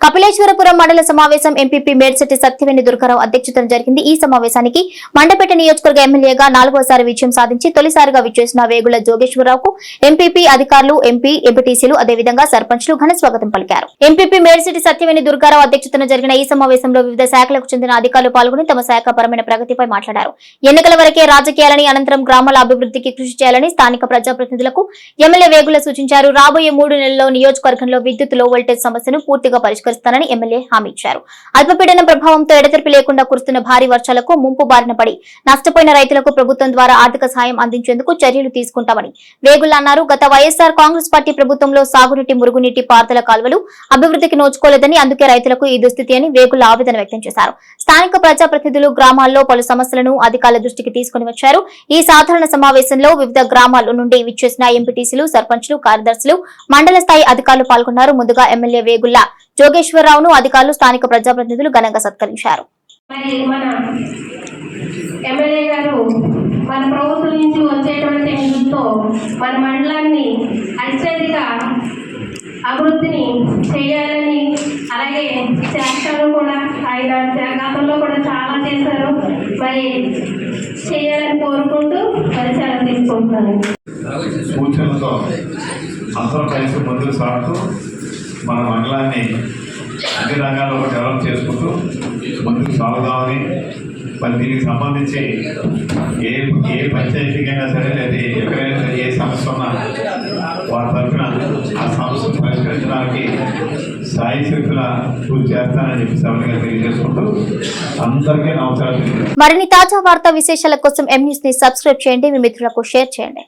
కపిలేశ్వరపురం మండల సమావేశం ఎంపీపీ మేడిశెట్టి సత్యవేణి దుర్గారావు అధ్యక్షతన జరిగింది. ఈ సమావేశానికి మండపేట నియోజకవర్గ ఎమ్మెల్యేగా నాలుగోసారి విజయం సాధించి తొలిసారిగా విచ్చేసిన వేగుల జోగేశ్వరరావుకు ఎంపీపీ అధికారులు ఎంపీ ఎంపీటీసీలు అదేవిధంగా సర్పంచ్లు ఘన స్వాగతం పలికారు. ఎంపీపీ మేడిశెట్టి సత్యవేణి దుర్గారావు అధ్యక్షతన జరిగిన ఈ సమావేశంలో వివిధ శాఖలకు చెందిన అధికారులు పాల్గొని తమ శాఖ పరమైన ప్రగతిపై మాట్లాడారు. ఎన్నికల వరకే రాజకీయాలని అనంతరం గ్రామాల అభివృద్ధికి కృషి చేయాలని స్థానిక ప్రజాప్రతినిధులకు ఎమ్మెల్యే వేగుల సూచించారు. రాబోయే మూడు నెలల్లో నియోజకవర్గంలో విద్యుత్లో వోల్టేజ్ సమస్యను పూర్తిగా పరిష్కరిస్తానని ఎమ్మెల్యే హామీ ఇచ్చారు. అల్పపీడన ప్రభావంతో ఎడతెరిపి లేకుండా కురుస్తున్న భారీ వర్షాలకు ముంపు బారిన పడి నష్టపోయిన రైతులకు ప్రభుత్వం ద్వారా ఆర్థిక సాయం అందించేందుకు చర్యలు తీసుకుంటామని వేగుల అన్నారు. గత వైఎస్ఆర్ కాంగ్రెస్ పార్టీ ప్రభుత్వంలో సాగునీటి మురుగునీటి పారుదల కాలువలు అభివృద్ధికి నోచుకోలేదని అందుకే రైతులకు ఈ దుస్థితి అని వేగుల ఆవేదన వ్యక్తం చేశారు. స్థానిక ప్రజాప్రతినిధులు గ్రామాల్లో పలు సమస్యలను అధికారుల దృష్టికి తీసుకుని వచ్చారు. ఈ సాధారణ సమావేశంలో వివిధ గ్రామాల నుండి విచ్చేసిన ఎంపీటీసీలు సర్పంచ్లు కార్యదర్శులు మండల స్థాయి అధికారులు పాల్గొన్నారు. ముందుగా ఎమ్మెల్యే వేగుల్లా జోగేశ్వరరావును అధికారులు స్థానిక ప్రజాప్రతినిధులు ఘనంగా సత్కరించారు. మరి మన ఎమ్మెల్యే గారు మన ప్రభుత్వం నుంచి వచ్చేటువంటి నిధులతో మన మండలాన్ని అత్యధిక అభివృద్ధిని చేయాలని అలాగే చేస్తారు కూడా ఆయన గతంలో కూడా చాలా చేశారు. మరి చేయాలని కోరుకుంటూ మరి చాలా తీసుకుంటున్నాను. సూచనలతో అందరం కలిసి ముందుకు సాగుతూ మన మండలాన్ని అన్ని రంగాల్లో డెవలప్ చేసుకుంటూ ముందుకు సాగుదామని మరి దీనికి సంబంధించి ఏ ఏ పంచాయతీకైనా సరే లేదా ఎక్కడైనా సరే ఏ సమస్య ఉన్నా వారి తరఫున ఆ సమస్యను పరిష్కరించడానికి సాయి శక్తుల కృషి చేస్తానని చెప్పి సభ్యులుగా తెలియజేసుకుంటూ అందరికీ నమస్కారం. మరిన్ని తాజా వార్తా విశేషాల కోసం ఎం ని సబ్స్క్రైబ్ చేయండి. మీ మిత్రులకు షేర్ చేయండి.